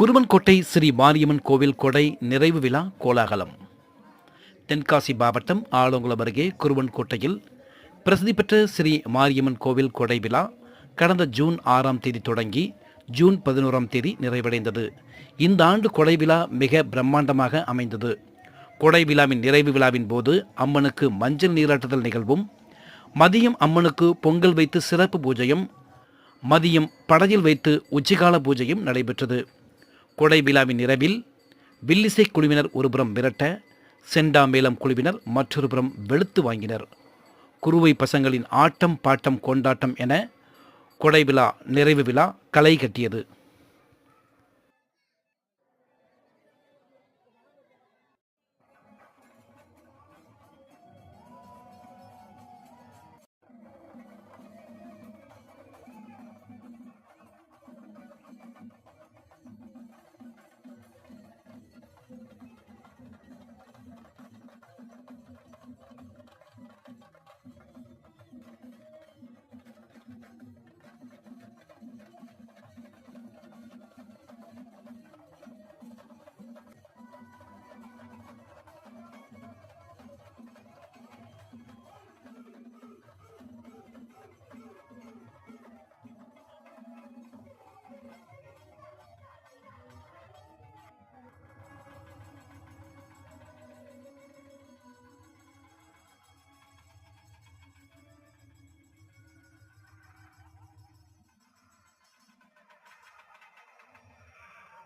குருவன்கோட்டை ஸ்ரீ மாரியம்மன் கோவில் கொடை நிறைவு விழா கோலாகலம். தென்காசி மாவட்டம் ஆலங்குளம் அருகே குருவன்கோட்டையில் பிரசித்தி பெற்ற ஸ்ரீ மாரியம்மன் கோவில் கொடை விழா கடந்த ஜூன் ஆறாம் தேதி தொடங்கி ஜூன் பதினோராம் தேதி நிறைவடைந்தது. இந்த ஆண்டு கொடை விழா மிக பிரம்மாண்டமாக அமைந்தது. கொடை விழாவின் நிறைவு விழாவின் போது அம்மனுக்கு மஞ்சள் நீராட்டுதல் நிகழ்வும் மதியம் அம்மனுக்கு பொங்கல் வைத்து சிறப்பு பூஜையும் மதியம் படகில் வைத்து உச்சிகால பூஜையும் நடைபெற்றது. கொடை விழாவின் நிறைவில் வில்லிசை குழுவினர் ஒருபுறம் விரட்ட செண்டாமேளம் குழுவினர் மற்றொரு புறம் வெளுத்து வாங்கினர். குருவை பசங்களின் ஆட்டம் பாட்டம் கொண்டாட்டம் என கொடை விழா நிறைவு விழா களை கட்டியது.